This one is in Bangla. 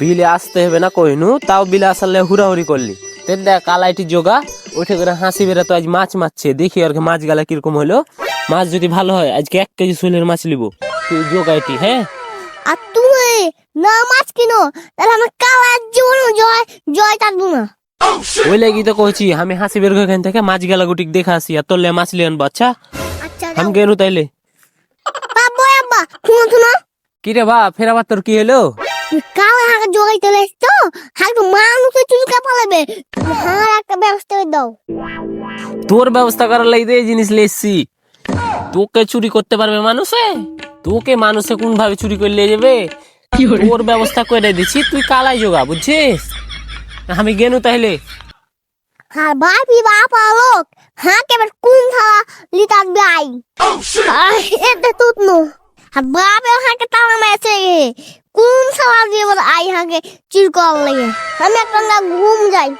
বিলে আসতে হবে না কইনু তাও বিলে আসলে হুড়াহুড়ি করলি। তেন দেখ কালাইটি জোগা উঠে করে হাসি বেড়া তো আজ মাছ মারছে দেখি আর মাছ গালা কীরকম হলো। মাছ যদি ভালো হয় আজকে এক কেজি সোলের মাছ লিবো তুই যোগাইটি হ্যাঁ? আর তুমি না মাছ কিনো তাহলে আমার কালার জীবন জয় জয় থাকব না ওই লাগি তো কইছি আমি হাসি বের এখান থেকে মাছ গালা গুটিক দেখে আসি আর তোরলে মাছ লিয়ান বাচ্চা আচ্ছা? আমি গেনু তাইলে। বাবা আব্বা শুনো শুনো কি রে বা ফের আবার তোর কি হলো? কালা হাঁকে জগাইতে লেস তো হাঁকে মানুষের চুলকা পালাবে। হাঁর একটা ব্যবস্থা করে দাও। তোর ব্যবস্থা করার লাগি এই জিনিস লেসছি তোকে চুরি করতে পারবে মানুষে? তোকে মানুষে কোন ভাবে চুরি করে নিয়ে যাবে? তোর ব্যবস্থা করে দিচ্ছি তুই কালাই যোগা বুঝছিস? আমি গেনু তাহলে। আর বাপি বাপা লোক হাঁকে এবার কোন থালা লিটার গাই আই এতে তুত নো আর বাপে হাঁকে তালা মেছে কোন থালা দিয়ে আই হাগে চিরকল লাগে। আমি একটা না ঘুম যাই।